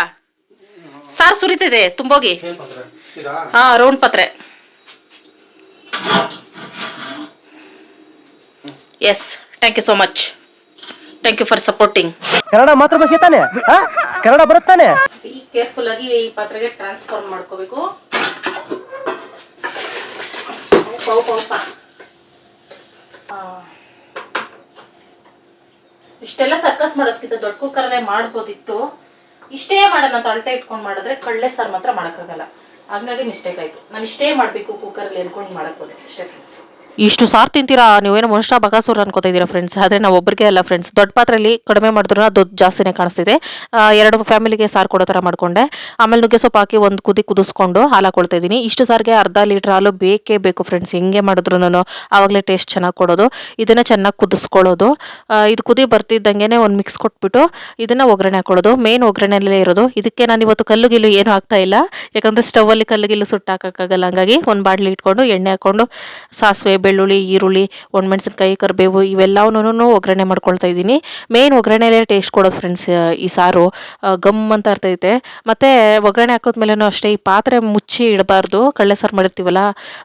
ಸಾರ್ ಸುರಿತಿದೆ ತುಂಬೋಗಿ. ಹಾ ರೌಂಡ್ ಪಾತ್ರೆ. Yes thank you so much thank you for supporting Kannada ಮಾತ್ರ ತಾನೆ? ಕನ್ನಡ ಬರುತ್ತಾನೆ ಈ ಕೇರ್ಫುಲ್ ಆಗಿ ಈ ಪಾತ್ರೆಗೆ ಟ್ರಾನ್ಸ್ಫರ್ ಮಾಡ್ಕೋಬೇಕು. ಇಷ್ಟೆಲ್ಲ ಸರ್ಕಸ್ ಮಾಡೋದ್ಕಿಂತ ದೊಡ್ಡ ಕುಕ್ಕರ್ನೇ ಮಾಡ್ಬೋದಿತ್ತು. ಇಷ್ಟೇ ಮಾಡೋಣ ಅಂತ ಅಳತೆ ಇಟ್ಕೊಂಡು ಮಾಡಿದ್ರೆ ಕಳ್ಳೆ ಸಾರು ಮಾತ್ರ ಮಾಡೋಕ್ಕಾಗಲ್ಲ. ಹಂಗಾಗಿ ಮಿಸ್ಟೇಕ್ ಆಯಿತು. ನಾನು ಇಷ್ಟೇ ಮಾಡಬೇಕು ಕುಕ್ಕರಲ್ಲಿ ಅನ್ಕೊಂಡು ಮಾಡೋಕ್ಕೋದೆ ಅಷ್ಟೇ ಫ್ರೆಂಡ್ಸ್ ಇಷ್ಟು ಸಾರು ತಿಂತೀರಾ? ನೀವೇನು ಮನುಷ್ಯ ಬಕಾಸೂರ್ ಅನ್ಕೋತ ಇದ್ದೀರಾ ಫ್ರೆಂಡ್ಸ್ ಆದರೆ ನಾವು ಒಬ್ಬರಿಗೆ ಅಲ್ಲ ಫ್ರೆಂಡ್ಸ್ ದೊಡ್ಡ ಪಾತ್ರೆಯಲ್ಲಿ ಕಡಿಮೆ ಮಾಡಿದ್ರು ಅದು ಜಾಸ್ತಿನೇ ಕಾಣಿಸ್ತಿದೆ. ಎರಡು ಫ್ಯಾಮಿಲಿಗೆ ಸಾರು ಕೊಡೋ ಥರ ಮಾಡಿಕೊಂಡೆ. ಆಮೇಲೆ ನುಗ್ಗೆ ಸೊಪ್ಪು ಹಾಕಿ ಒಂದು ಕುದಿ ಕುದಿಸ್ಕೊಂಡು ಹಾಲು ಹಾಕೊಳ್ತಾ ಇದ್ದೀನಿ. ಇಷ್ಟು ಸಾರಿಗೆ ಅರ್ಧ ಲೀಟ್ರ್ ಹಾಲು ಬೇಕೇ ಬೇಕು ಫ್ರೆಂಡ್ಸ್ ಹೆಂಗೆ ಮಾಡಿದ್ರು ಆವಾಗಲೇ ಟೇಸ್ಟ್ ಚೆನ್ನಾಗಿ ಕೊಡೋದು. ಇದನ್ನು ಚೆನ್ನಾಗಿ ಕುದಿಸ್ಕೊಳ್ಳೋದು. ಇದು ಕುದಿ ಬರ್ತಿದ್ದಂಗೆ ಒಂದು ಮಿಕ್ಸ್ ಕೊಟ್ಬಿಟ್ಟು ಇದನ್ನು ಒಗ್ಗರಣೆ ಹಾಕೊಳ್ಳೋದು ಮೇನ್ ಒಗ್ಗರಣೆಯಲ್ಲೇ ಇರೋದು. ಇದಕ್ಕೆ ನಾನು ಇವತ್ತು ಕಲ್ಲುಗಿಲ್ಲು ಏನು ಹಾಕ್ತಾ ಇಲ್ಲ. ಯಾಕಂದರೆ ಸ್ಟವಲ್ಲಿ ಕಲ್ಲುಗಿಲ್ಲು ಸುಟ್ಟು ಹಾಕೋಕ್ಕಾಗಲ್ಲ ಹಂಗಾಗಿ ಒಂದು ಬಾಟ್ಲಿ ಇಟ್ಕೊಂಡು ಎಣ್ಣೆ ಹಾಕ್ಕೊಂಡು ಸಾಸಿವೆ ಬೆಳ್ಳುಳ್ಳಿ, ಈರುಳ್ಳಿ, ಒಣಮೆಣಸಿನ್ಕಾಯಿ, ಕರಿಬೇವು ಇವೆಲ್ಲವನ್ನೂ ಒಗ್ಗರಣೆ ಮಾಡ್ಕೊಳ್ತಾ ಇದ್ದೀನಿ. ಮೇಯ್ನ್ ಒಗ್ಗರಣೆಲೇ ಟೇಸ್ಟ್ ಕೊಡೋದು ಫ್ರೆಂಡ್ಸ್ ಈ ಸಾರು. ಗಮ್ ಅಂತ ಇರ್ತೈತೆ ಮತ್ತು ಒಗ್ಗರಣೆ ಹಾಕೋದ್ಮೇಲೂ ಅಷ್ಟೇ, ಈ ಪಾತ್ರೆ ಮುಚ್ಚಿ ಇಡಬಾರ್ದು. ಕಳ್ಳೆ ಸಾರು ಮಾಡಿರ್ತೀವಲ್ಲ,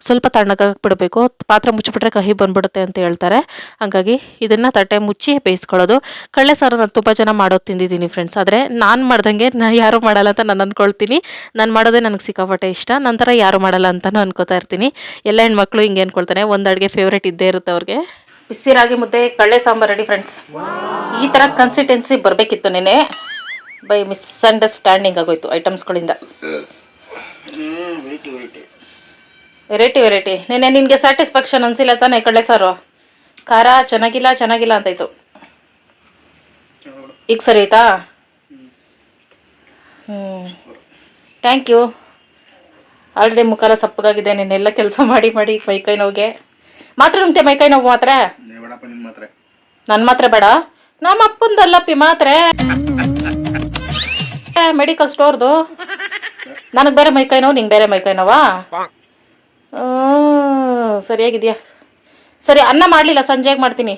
ಸ್ವಲ್ಪ ತಣ್ಣಗಾಗಿ ಬಿಡಬೇಕು. ಪಾತ್ರೆ ಮುಚ್ಚಿಬಿಟ್ರೆ ಕಹಿ ಬಂದ್ಬಿಡುತ್ತೆ ಅಂತ ಹೇಳ್ತಾರೆ. ಹಾಗಾಗಿ ಇದನ್ನು ತಟ್ಟೆ ಮುಚ್ಚಿ ಬೇಯಿಸ್ಕೊಳ್ಳೋದು. ಕಳ್ಳೆ ಸಾರು ನಾನು ತುಂಬ ಜನ ಮಾಡೋದು ತಿಂದಿದ್ದೀನಿ ಫ್ರೆಂಡ್ಸ್ ಆದರೆ ನಾನು ಮಾಡ್ದಂಗೆ ನಾನು ಯಾರು ಮಾಡಲ್ಲ ಅಂತ ನಾನು ಅಂದ್ಕೊಳ್ತೀನಿ ನಾನು ಮಾಡೋದೇ ನನಗೆ ಸಿಕ್ಕಾಪಟ್ಟೆ ಇಷ್ಟ. ನಂತರ ಯಾರು ಮಾಡಲ್ಲ ಅಂತಲೂ ಅನ್ಕೋತಾ ಇರ್ತೀನಿ. ಎಲ್ಲ ಹೆಣ್ಮಕ್ಳು ಹಿಂಗೆ ಅನ್ಕೊಳ್ತಾನೆ ಒಂದು ಅಡುಗೆ ಫೇವ್ರೇಟ್ ಇದ್ದೇ ಇರುತ್ತೆ ಅವ್ರಿಗೆ. ಬಿಸಿ ರಾಗಿ ಮುದ್ದೆ ಕಳ್ಳೆ ಸಾಂಬಾರು ರೆಡಿ ಫ್ರೆಂಡ್ಸ್ ಈ ಥರ ಕನ್ಸಿಸ್ಟೆನ್ಸಿ ಬರಬೇಕಿತ್ತು ನೆನೆ ಬೈ ಮಿಸ್ಅಂಡರ್ಸ್ಟ್ಯಾಂಡಿಂಗ್ ಆಗೋಯ್ತು ಐಟಮ್ಸ್ಗಳಿಂದ ವೆರೈಟಿ ವೆರೈಟಿ ನೆನೆ ನಿನಗೆ ಸ್ಯಾಟಿಸ್ಫ್ಯಾಕ್ಷನ್ ಅನಿಸಿಲ್ಲ ತಾನೆ ಕಳ್ಳೆ ಸಾರು? ಖಾರ ಚೆನ್ನಾಗಿಲ್ಲ ಚೆನ್ನಾಗಿಲ್ಲ ಅಂತಾಯ್ತು. ಈಗ ಸರಿ ಆಯ್ತಾ? ಹ್ಞೂ ಥ್ಯಾಂಕ್ ಯು ಆಲ್ರೆಡಿ ಮುಖಾಲ ಸಪ್ಪಗಾಗಿದೆ ನೀನೆಲ್ಲ ಕೆಲಸ ಮಾಡಿ ಮಾಡಿ ಮೈಕೈ ನೋವಿಗೆ. ಮಾತ್ರ ನುಂಗ್ತೆ ಮೈಕೈ ನೋವು ಮಾತ್ರ? ನನ್ನ ಮಾತ್ರ. ಬೇಡ? ನಮ್ಮ ಅಪ್ಪಂದಲ್ಲಪ್ಪಿ ಮಾತ್ರ. ಮೆಡಿಕಲ್ ಸ್ಟೋರ್ದು ನನಗೆ ಬೇರೆ ಮೈಕೈ ನೋವು ನಿಂಗೆ ಬೇರೆ ಮೈಕೈ ನೋವಾ? ಸರಿಯಾಗಿದ್ಯಾ? ಸರಿ ಅನ್ನ ಮಾಡಲಿಲ್ಲ ಸಂಜೆಗೆ ಮಾಡ್ತೀನಿ?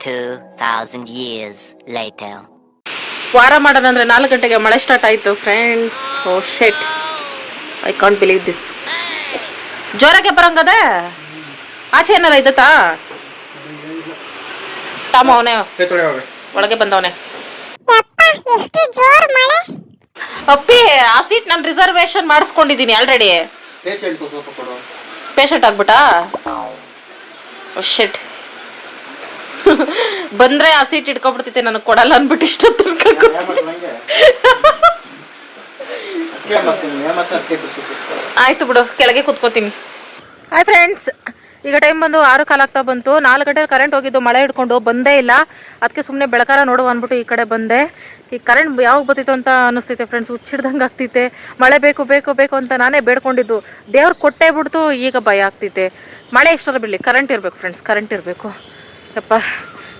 2,000 years later. ವಾರ ಮಾಡೋದಂದ್ರೆ ನಾಲ್ಕು ಗಂಟೆಗೆ ಮಳೆ ಸ್ಟಾರ್ಟ್ ಆಯಿತು friends oh shit I can't believe this ಜ್ವರಕ್ಕೆ ಬರಂಗದೆ? ಆಚೆ ಏನಾರ ಇದ್ದತಾ ತಾಮ ಅವನೇ. ಒಳಗೆ ಬಂದವನೆ. ಅಪ್ಪಿ ಆ ಸೀಟ್ ನಾನು ರಿಸರ್ವೇಶನ್ ಮಾಡಿಸ್ಕೊಂಡಿದ್ದೀನಿ ಆಲ್ರೆಡಿ ಪೇಷಂಟ್ ಆಗ್ಬಿಟ್ಟಾ ಶೆಟ್ ಬಂದ್ರೆ ಆ ಸೀಟ್ ಇಟ್ಕೊಂಡ್ಬಿಡ್ತಿದ್ದೆ ನನಗೆ ಕೊಡಲ್ಲ ಅನ್ಬಿಟ್ಟು ಇಷ್ಟೊತ್ತು ಆಯ್ತು ಬಿಡು ಕೆಳಗೆ ಕುತ್ಕೋತೀನಿ. ಹಾಯ್ ಫ್ರೆಂಡ್ಸ್ ಈಗ ಟೈಮ್ ಬಂದು ಆರು ಕಾಲ ಆಗ್ತಾ ಬಂತು. ನಾಲ್ಕು ಗಂಟೆ ಕರೆಂಟ್ ಹೋಗಿದ್ದು, ಮಳೆ ಹಿಡ್ಕೊಂಡು ಬಂದೇ ಇಲ್ಲ. ಅದಕ್ಕೆ ಸುಮ್ಮನೆ ಬೆಳಕಾರ ನೋಡುವ ಅಂದ್ಬಿಟ್ಟು ಈ ಕಡೆ ಬಂದೆ. ಈ ಕರೆಂಟ್ ಯಾವಾಗ ಬರ್ತಿತ್ತು ಅಂತ ಅನಿಸ್ತೈತೆ ಫ್ರೆಂಡ್ಸ್ ಹುಚ್ಚಿಡ್ದಂಗೆ ಆಗ್ತೈತೆ. ಮಳೆ ಬೇಕು ಬೇಕು ಬೇಕು ಅಂತ ನಾನೇ ಬೇಡ್ಕೊಂಡಿದ್ದು. ದೇವ್ರು ಕೊಟ್ಟೇ ಬಿಡ್ತು, ಈಗ ಭಯ ಆಗ್ತೈತೆ. ಮಳೆ ಎಷ್ಟರ ಬಿಡಲಿ ಕರೆಂಟ್ ಇರಬೇಕು ಫ್ರೆಂಡ್ಸ್ ಕರೆಂಟ್ ಇರಬೇಕು. ಯಪ್ಪ,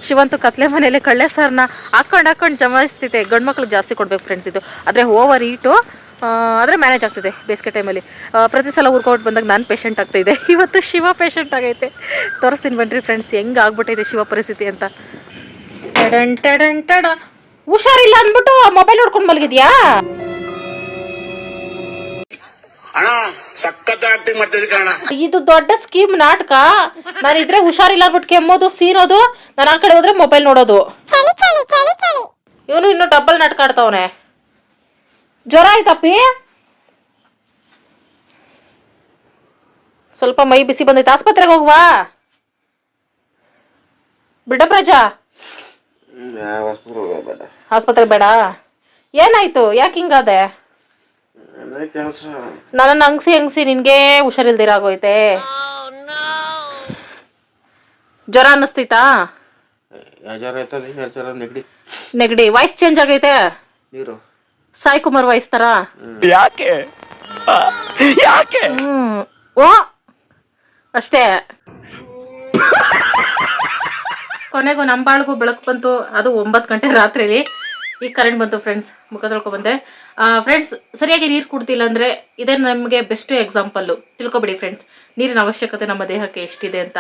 ಶಿವಂತು ಕತ್ಲೆ ಮನೇಲಿ ಕಳ್ಳೆ ಸಾರನ್ನ ಹಾಕೊಂಡು ಹಾಕೊಂಡು ಜಮಾಯಿಸ್ತೈತೆ. ಗಂಡು ಮಕ್ಳು ಜಾಸ್ತಿ ಕೊಡ್ಬೇಕು ಫ್ರೆಂಡ್ಸ್ ಇದು. ಆದರೆ ಓವರ್ ಈಟು ಆದರೆ ಮ್ಯಾನೇಜ್ ಆಗ್ತಿದೆ ಬೇಸಿಗೆ ಟೈಮಲ್ಲಿ ಪ್ರತಿ ಸಲ ಊರ್ಕೊಂಡು ಬಂದಾಗ ನಾನು ಪೇಷಂಟ್ ಆಗ್ತಾಯಿದೆ ಇವತ್ತು ಶಿವ ಪೇಷಂಟ್ ಆಗೈತೆ. ತೋರಿಸ್ತೀನಿ ಬನ್ರಿ ಫ್ರೆಂಡ್ಸ್ ಹೆಂಗೆ ಆಗ್ಬಿಟ್ಟೈತೆ ಶಿವ ಪರಿಸ್ಥಿತಿ ಅಂತ. ಟಡನ್ ಟಡನ್ ಟಡ. ಹುಷಾರಿಲ್ಲ ಅಂದ್ಬಿಟ್ಟು ಮೊಬೈಲ್ ನೋಡ್ಕೊಂಡು ಮಲಗಿದ್ಯಾ? ಇದು ದೊಡ್ಡ ಸ್ಕೀಮ್ ನಾಟಕ. ನಾನು ಇದ್ರೆ ಹುಷಾರಿಲ್ಲ ಬಿಟ್ಟು ಕೆಮ್ಮೋದು ಸೀನೋದು ನಾನು ಆ ಕಡೆ ಹೋದ್ರೆ ಮೊಬೈಲ್ ನೋಡೋದು. ಇವನು ಇನ್ನು ಡಬ್ಬಲ್ ನಾಟಕ ಆಡ್ತಾವನೆ. ಜ್ವರ ಆಯ್ತಪ್ಪಿ? ಸ್ವಲ್ಪ ಮೈ ಬಿಸಿ ಬಂದೈತೆ. ಆಸ್ಪತ್ರೆಗೆ ಹೋಗುವಾ? ಬಿಡ ಪ್ರಜಾ ಆಸ್ಪತ್ರೆ ಬೇಡ. ಏನಾಯ್ತು? ಯಾಕೆ ಹಿಂಗಾದೆ? ನನ್ನ ಅಂಗ್ಸಿ ಅಂಗ್ಸಿ ನಿನ್ಗೆ ಹುಷಾರಿಲ್ದಿರಾಗೋಯ್ತೆ ಜ್ವರ ಅನ್ನಿಸ್ತೈತಾ ನೆಗಡಿ. ವಾಯ್ಸ್ ಚೇಂಜ್ ಆಗೈತೆ? ಸಾಯಿ ಕುಮಾರ್ ವಹಿಸ್ತಾರ ತರ ಯಾಕೆ ಯಾಕೆ? ಹ್ಮ್. ಓ ಅಷ್ಟೇ. ಕೊನೆಗೂ ನಮ್ಮ ಬಾಳ್ಗೂ ಬೆಳಕು ಬಂತು. ಅದು ಒಂಬತ್ತು ಗಂಟೆ ರಾತ್ರಿಲಿ. ಈಗ ಕರೆಂಟ್ ಬಂತು ಫ್ರೆಂಡ್ಸ್ ಮುಖ ತೊಳ್ಕೊ ಬಂದೆ. ಫ್ರೆಂಡ್ಸ್ ಸರಿಯಾಗಿ ನೀರು ಕುಡ್ತಿಲ್ಲ ಅಂದರೆ ಇದೇ ನಮಗೆ ಬೆಸ್ಟ್ ಎಕ್ಸಾಂಪಲ್ಲು ತಿಳ್ಕೊಬಿಡಿ ಫ್ರೆಂಡ್ಸ್ ನೀರಿನ ಅವಶ್ಯಕತೆ ನಮ್ಮ ದೇಹಕ್ಕೆ ಎಷ್ಟಿದೆ ಅಂತ.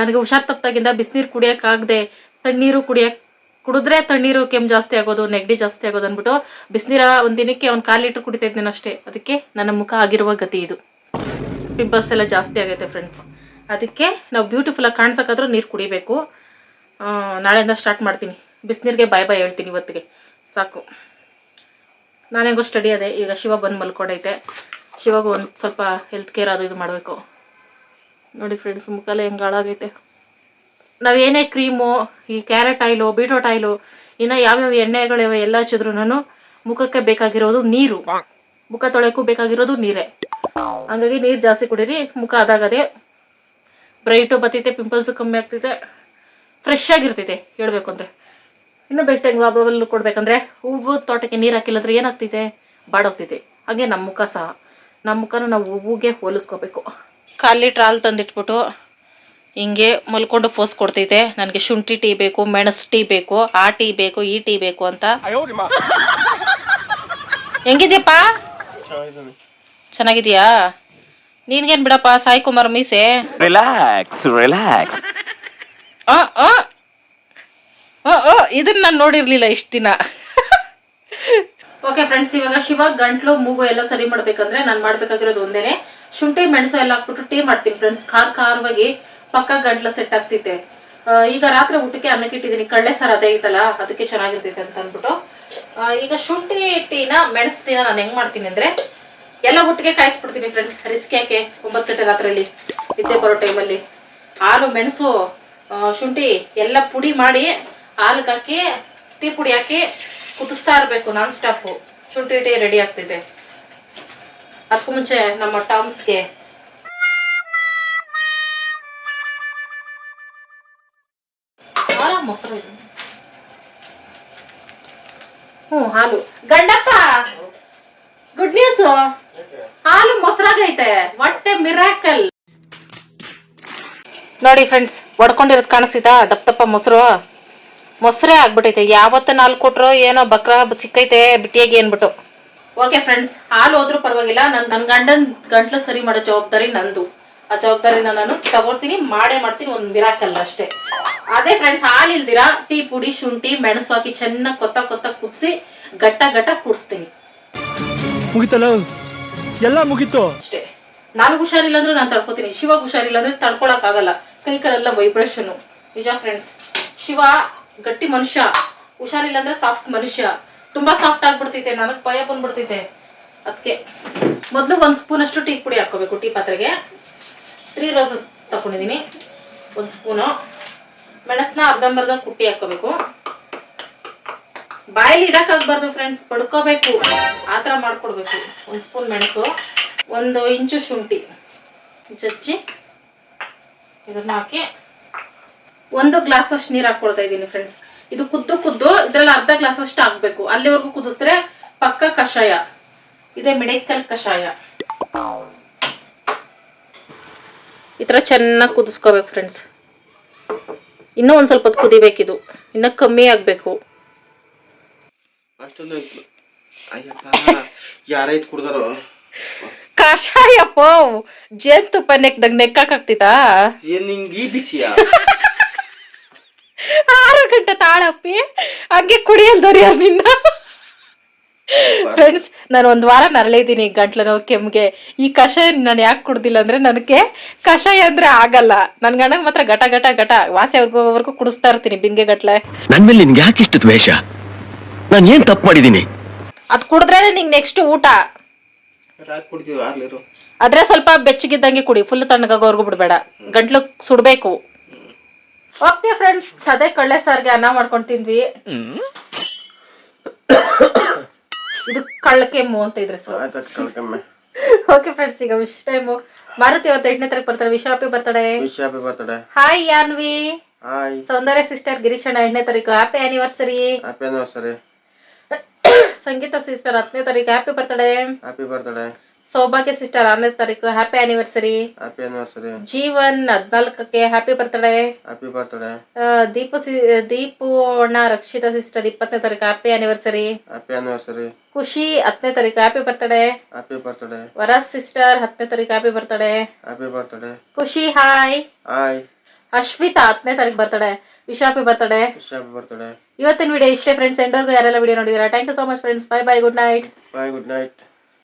ನನಗೆ ಹುಷಾರ್ ತಪ್ಪಾಗಿಂದ ಬಿಸಿನೀರು ಕುಡಿಯೋಕ್ಕಾಗದೆ ತಣ್ಣೀರು ಕುಡಿಯೋಕ್ಕೆ ಕುಡಿದ್ರೆ ತಣ್ಣೀರು, ಕೆಮ್ಮು ಜಾಸ್ತಿ ಆಗೋದು, ನೆಗಡಿ ಜಾಸ್ತಿ ಆಗೋದು ಅಂದ್ಬಿಟ್ಟು ಬಿಸಿನೀರ ಒಂದು ದಿನಕ್ಕೆ ಒಂದು ಕಾಲು ಲೀಟ್ರ್ ಕುಡಿತಾ ಇದ್ದೀನಿ ಅಷ್ಟೇ. ಅದಕ್ಕೆ ನನ್ನ ಮುಖ ಆಗಿರುವ ಗತಿ ಇದು. ಪಿಂಪಲ್ಸ್ ಎಲ್ಲ ಜಾಸ್ತಿ ಆಗೈತೆ ಫ್ರೆಂಡ್ಸ್ ಅದಕ್ಕೆ ನಾವು ಬ್ಯೂಟಿಫುಲ್ ಆಗಿ ಕಾಣ್ಸೋಕ್ಕಾದ್ರೂ ನೀರು ಕುಡಿಬೇಕು. ನಾಳೆಯಿಂದ ಸ್ಟಾರ್ಟ್ ಮಾಡ್ತೀನಿ. ಬಿಸಿನೀರಿಗೆ ಬಾಯ್ ಬಾಯ್ ಹೇಳ್ತೀನಿ ಇವತ್ತಿಗೆ. ಸಾಕು. ನಾನೇಗೋ ಸ್ಟಡಿ ಅದೇ. ಈಗ ಶಿವ ಬಂದು ಮಲ್ಕೊಂಡೈತೆ. ಶಿವಾಗ ಒಂದು ಸ್ವಲ್ಪ ಹೆಲ್ತ್ ಕೇರ್ ಅದು ಇದು ಮಾಡಬೇಕು. ನೋಡಿ ಫ್ರೆಂಡ್ಸ್ ಮುಖಲೇ ಹೆಂಗೆ ಹಾಳಾಗೈತೆ. ನಾವೇನೇ ಕ್ರೀಮು, ಈ ಕ್ಯಾರೆಟ್ ಆಯಿಲು, ಬೀಟ್ರೋಟ್ ಆಯಿಲು, ಇನ್ನು ಯಾವ್ಯಾವ ಎಣ್ಣೆಗಳಿವೆ ಎಲ್ಲ ಹಚ್ಚಿದ್ರು ಮುಖಕ್ಕೆ ಬೇಕಾಗಿರೋದು ನೀರು. ಮುಖ ತೊಳೆಯೋಕ್ಕೂ ಬೇಕಾಗಿರೋದು ನೀರೇ. ಹಂಗಾಗಿ ನೀರು ಜಾಸ್ತಿ ಕುಡೀರಿ, ಮುಖ ಅದಾಗದೆ ಬ್ರೈಟು ಬತ್ತೈತೆ, ಪಿಂಪಲ್ಸು ಕಮ್ಮಿ ಆಗ್ತೈತೆ ಫ್ರೆಶ್ ಆಗಿರ್ತೈತೆ ಹೇಳ್ಬೇಕು ಅಂದರೆ. ಇನ್ನು ಬೆಸ್ಟ್ ಎಕ್ಸಾಂಪಲ್ ಕೊಡ್ಬೇಕಂದ್ರೆ ಹೂವು ತೋಟಕ್ಕೆ ನೀರು ಹಾಕಿಲ್ಲ ಅಂದ್ರೆ ಏನಾಗ್ತೈತೆ? ಬಾಡೋಗ್ತೈತೆ. ಹಾಗೆ ನಮ್ಮ ಮುಖ ಸಹ. ನಮ್ಮ ಮುಖನ ನಾವು ಹೂವಿಗೆ ಹೋಲಿಸ್ಕೋಬೇಕು. ಖಾಲಿ ಟ್ರಾಲ್ ತಂದಿಟ್ಬಿಟ್ಟು ಹಿಂಗೆ ಮಲ್ಕೊಂಡು ಫೋಸ್ ಕೊಡ್ತೈತೆ. ನನಗೆ ಶುಂಠಿ ಟೀ ಬೇಕು ಮೆಣಸು ಟೀ ಬೇಕು ಆ ಟೀ ಬೇಕು ಈ ಟೀ ಬೇಕು ಅಂತ. ಹೆಂಗಿದ್ಯಪ್ಪ? ಚೆನ್ನಾಗಿದ್ಯಾ? ನಿನ್ಗೇನ್ ಬಿಡಪ್ಪ ಸಾಯಿ ಕುಮಾರ್ ಮೀಸೆ? ರಿಲ್ಯಾಕ್ಸ್ ರಿಲ್ಯಾಕ್ಸ್ ಇದನ್ನ ನಾನು ನೋಡಿರ್ಲಿಲ್ಲ ಇಷ್ಟ ದಿನ. ಓಕೆ ಫ್ರೆಂಡ್ಸ್ ಇವಾಗ ಶಿವ ಗಂಟ್ಲು ಮೂಗು ಎಲ್ಲ ಸರಿ ಮಾಡ್ಬೇಕಂದ್ರೆ ನಾನು ಮಾಡ್ಬೇಕಾಗಿರೋದು ಒಂದೇನೆ. ಶುಂಠಿ ಮೆಣಸು ಎಲ್ಲ ಹಾಕ್ಬಿಟ್ಟು ಟೀ ಮಾಡ್ತೀನಿ ಫ್ರೆಂಡ್ಸ್ ಖಾರ ಖಾರವಾಗಿ ಪಕ್ಕ ಗಂಟ್ಲು ಸೆಟ್ ಆಗ್ತೈತೆ ಈಗ ರಾತ್ರಿ ಊಟಕ್ಕೆ ಅನ್ನಕ್ಕೆ ಇಟ್ಟಿದ್ದೀನಿ ಕಳ್ಳೆ ಸಾರು ಅದೇ ಐತಲ್ಲ, ಅದಕ್ಕೆ ಚೆನ್ನಾಗಿರ್ತೈತೆ ಅಂತ ಅಂದ್ಬಿಟ್ಟು. ಈಗ ಶುಂಠಿ ಟೀನ ಮೆಣಸಿನ ನಾನು ಹೆಂಗ್ ಮಾಡ್ತೀನಿ ಅಂದ್ರೆ, ಎಲ್ಲ ಒಟ್ಟಿಗೆ ಕಾಯಿಸ್ಬಿಡ್ತೀನಿ ಫ್ರೆಂಡ್ಸ್ ರಿಸ್ಕ್ ಯಾಕೆ? ಒಂಬತ್ತು ಗಂಟೆ ರಾತ್ರಿಯಲ್ಲಿ, ನಿದ್ದೆ ಬರೋ ಟೈಮಲ್ಲಿ ಹಾಲು, ಮೆಣಸು ಶುಂಠಿ ಎಲ್ಲ ಪುಡಿ ಮಾಡಿ ಹಾಲಿಗೆ ಹಾಕಿ, ಟೀ ಪುಡಿ ಹಾಕಿ ಕುದಿಸ್ತಾ ಇರಬೇಕು ನಾನ್ ಸ್ಟಾಪು ಶುಂಠಿ ಟೀ ರೆಡಿ ಆಗ್ತಿದೆ. ಅದಕ್ಕೂ ಮುಂಚೆ ನಮ್ಮ ಟಾಮ್ಸ್ಗೆ ಮೊಸರು ಇದೆ. ಹ್ಮ್ ಹಾಲು. ಗಂಡಪ್ಪ ಗುಡ್ ನ್ಯೂಸ್ ಹಾಲು ಮೊಸರಾಗೈತೆ. ಒಟ್ಟೆ ಮಿರಾಕಲ್ ನೋಡಿ ಫ್ರೆಂಡ್ಸ್ ಒಡ್ಕೊಂಡಿರೋದು ಕಾಣಿಸ್ತಿತಾ ದಪ್ಪ ದಪ್ಪ ಮೊಸರು. ಮೊಸರೇ ಆಗ್ಬಿಟ್ಟೈತೆ ಯಾವತ್ತ ನಾಲ್ಕು ಕೊಟ್ರು ಏನೋ ಬಕ್ರ ಸಿಕ್ಕೈತೆ ಬಿಟ್ಟಿಯಾಗಿ ಅನ್ಬಿಟ್ಟು ಓಕೆ ಫ್ರೆಂಡ್ಸ್ ಹಾಲು ಹೋದ್ರೂ ಪರವಾಗಿಲ್ಲ. ನನ್ನ ನನ್ನ ಗಂಡನ ಗಂಟ್ಲು ಸರಿ ಮಾಡೋ ಜವಾಬ್ದಾರಿ ನಂದು. ಆ ಜವಾಬ್ದಾರಿನ ನಾನು ತಗೊಳ್ತೀನಿ ಮಾಡೇ ಮಾಡ್ತೀನಿ ಒಂದು ಮಿರಾಕಲ್ಲ ಅಷ್ಟೇ. ಅದೇ ಫ್ರೆಂಡ್ಸ್ ಹಾಲು ಇಲ್ದಿರಾ ಟೀ ಪುಡಿ ಶುಂಠಿ ಮೆಣಸು ಹಾಕಿ ಚೆನ್ನಾಗಿ ಕೊತ್ತ ಕೊತ್ತ ಕುದಿಸಿ ಗಟ್ಟ ಗಟ್ಟ ಕುಡಿಸ್ತೀನಿ. ಮುಗಿತಲ್ಲ? ಎಲ್ಲ ಮುಗೀತು. ಅಷ್ಟೇ. ನಾನು ಹುಷಾರಿಲ್ಲ ಅಂದ್ರೆ ನಾನು ತಡ್ಕೋತೀನಿ. ಶಿವಾಗ ಹುಷಾರಿಲ್ಲ ಅಂದ್ರೆ ತಡ್ಕೊಳಕ್ ಆಗಲ್ಲ ಕೈ ಕಾಲೆಲ್ಲ ವೈಬ್ರೇಷನ್ ನಿಜ ಫ್ರೆಂಡ್ಸ್ ಶಿವ ಗಟ್ಟಿ ಮನುಷ್ಯ. ಹುಷಾರಿಲ್ಲ ಅಂದ್ರೆ ಸಾಫ್ಟ್ ಮನುಷ್ಯ. ತುಂಬಾ ಸಾಫ್ಟ್ ಆಗ್ಬಿಡ್ತೈತೆ ನನಗೆ ಭಯ ಬಂದ್ಬಿಡ್ತೈತೆ. ಅದಕ್ಕೆ ಮೊದಲು ಒಂದು ಸ್ಪೂನ್ ಅಷ್ಟು ಟೀ ಪುಡಿ ಹಾಕೋಬೇಕು ಟೀ ಪಾತ್ರೆಗೆ. ತ್ರೀ ರೋಸಸ್ ತಗೊಂಡಿದ್ದೀನಿ ಒಂದು ಸ್ಪೂನು ಮೆಣಸನ್ನ ಅರ್ಧಂಬರ್ಧ ಕುಟ್ಟಿ ಹಾಕೋಬೇಕು ಬಾಯಲ್ಲಿ ಇಡಕ್ ಆಗ್ಬಾರ್ದು ಫ್ರೆಂಡ್ಸ್ ಪಡ್ಕೋಬೇಕು. ಆ ಥರ ಮಾಡ್ಕೊಡ್ಬೇಕು. ಒಂದು ಸ್ಪೂನ್ ಮೆಣಸು, ಒಂದು ಇಂಚು ಶುಂಠಿ. ಚಚ್ಚಿ ಇದನ್ನ ಹಾಕಿ ಒಂದು ಗ್ಲಾಸ್ ಅಷ್ಟು ನೀರು ಹಾಕೊಳ್ತಾ ಇದ್ದೀನಿ ಫ್ರೆಂಡ್ಸ್ ಇದು ಕುದ್ದು ಕುದ್ದು, ಇದ್ರಲ್ಲಿ ಅರ್ಧ ಗ್ಲಾಸ್ ಅಷ್ಟು ಹಾಕ್ಬೇಕು. ಅಲ್ಲಿವರೆಗೂ ಕುದಿಸಿದ್ರೆ ಪಕ್ಕ ಕಷಾಯ. ಇದೆ ಮೆಡಿಕಲ್ ಕಷಾಯ. ಈ ಥರ ಚೆನ್ನಾಗಿ ಕುದಿಸ್ಕೋಬೇಕು ಫ್ರೆಂಡ್ಸ್ ಇನ್ನೂ ಒಂದು ಸ್ವಲ್ಪ ಹೊತ್ತು ಕುದಿಬೇಕಿದು. ಇನ್ನೂ ಕಮ್ಮಿ ಆಗಬೇಕು. ಕಷಾಯಪ್ಪ ಜೇನುತುಪ್ಪ ನೆಕ್ದಾಗ ಬಿಸಿಯಾ? ಆರು ಗಂಟೆ ತಾಳಪ್ಪಿ ಹಂಗೆ ಕುಡಿಯಲ್ದವ್ರಿ ನಿನ್ನ? ಫ್ರೆಂಡ್ಸ್ ನಾನು ಒಂದು ವಾರ ನರಳಿದ್ದೀನಿ ಗಂಟ್ಲು ನೋವು ಕೆಮ್ಮಿಗೆ ಈ ಕಷಾಯ ನಾನು ಯಾಕೆ ಕುಡ್ದಿಲ್ಲ ಅಂದ್ರೆ ನನಗೆ ಕಷಾಯ ಅಂದ್ರೆ ಆಗಲ್ಲ. ನನ್ನ ಗಂಡಂಗೆ ಮಾತ್ರ ಘಟ ಘಟ ಘಟ. ವಾಸಿ ಆಗೋವರೆಗೂ ಕುಡಿಸ್ತಾ ಇರ್ತೀನಿ ಬಿಂಗೆ ಗಟ್ಲೆ. ನನ್ ಮೇಲೆ ನಿನ್ಗೆ ಯಾಕೆ ಇಷ್ಟು ದ್ವೇಷ? ನಾನು ಏನ್ ತಪ್ಪು ಮಾಡಿದೀನಿ ಅದು ಕುಡಿದ್ರೆ ನಿಂಗೆ ನೆಕ್ಸ್ಟ್ ಊಟ. ರಾತ್ ಕುಡ್ತೀವಿ ಆರ್ಲಿರು ಆದ್ರೆ ಸ್ವಲ್ಪ ಬೆಚ್ಚಗಿದ್ದಂಗೆ ಕುಡಿ. ಫುಲ್ ತಣ್ಣಗಾಗೋವರೆಗೂ ಬಿಡಬೇಡ. ಗಂಟ್ಲು ಸುಡಬೇಕು. ಓಕೆ ಫ್ರೆಂಡ್ಸ್ ಸದೇ ಕಳ್ಳೆ ಸಾರ್ಗೆ ಅನ್ನ ಮಾಡ್ಕೊಂಡು ತಿಂದ್ವಿ. ಇದು ಕಳ್ಳ ಕೆಮ್ಮು ಅಂತ ಇದ್ರೆ ಸೊ ಕಳ್ಕಮ್ಮೆ ಓಕೆ ಫ್ರೆಂಡ್ಸ್ ಈಗ ವಿಶ್ ಟೈಮು ಮಾರುತಿ ಅವತ್ತು ಎಂಟನೇ ತಾರೀಕು ಬರ್ತಾಳೆ ವಿಶ್ ಹ್ಯಾಪಿ ಬರ್ತಾಳೆ wish happy hi Yanvi hi Soundarya sister ಗಿರೀಶಣ್ಣ ಎಂಟನೇ ತಾರೀಕು happy anniversary happy anniversary Sangeetha sister ಹತ್ತನೇ ತಾರೀಕು ಹ್ಯಾಪಿ ಬರ್ತಾಳೆ ಹ್ಯಾಪಿ ಬರ್ತಡೆ ಸೌಭಾಗ್ಯ ಸಿಸ್ಟರ್ ಆರನೇ ತಾರೀಕು. Happy anniversary happy anniversary Jeevan ಹದ್ನಾಲ್ಕಕ್ಕೆ happy birthday happy birthday Deepu Deepu ಅಣ್ಣ ರಕ್ಷಿತಾ ಸಿಸ್ಟರ್ ಇಪ್ಪತ್ತನೇ ತಾರೀಕು. ಹ್ಯಾಪಿ ಆನಿವರ್ಸರಿ ಹ್ಯಾಪಿ ಆನಿವರ್ಸರಿ ಖುಷಿ ಹತ್ತನೇ ತಾರೀಕು. ಹ್ಯಾಪಿ ಬರ್ತಡೆ ಹ್ಯಾಪಿ ಬರ್ತಡೆ ವರಸ್ ಸಿಸ್ಟರ್ ಹತ್ತನೇ ತಾರೀಕು. Happy birthday happy birthday Khushi hi hi Ashwitha ಹತ್ತನೇ ತಾರೀಕು birthday wish happy birthday wish happy birthday ಇವತ್ತಿನ ವಿಡಿಯೋ ಇಷ್ಟೇ ಫ್ರೆಂಡ್ಸ್ ಎಂಡರ್ಗೂ ಯಾರೆಲ್ಲ video ನೋಡಿದಿರಾ? Thank you so much friends bye bye good night bye good night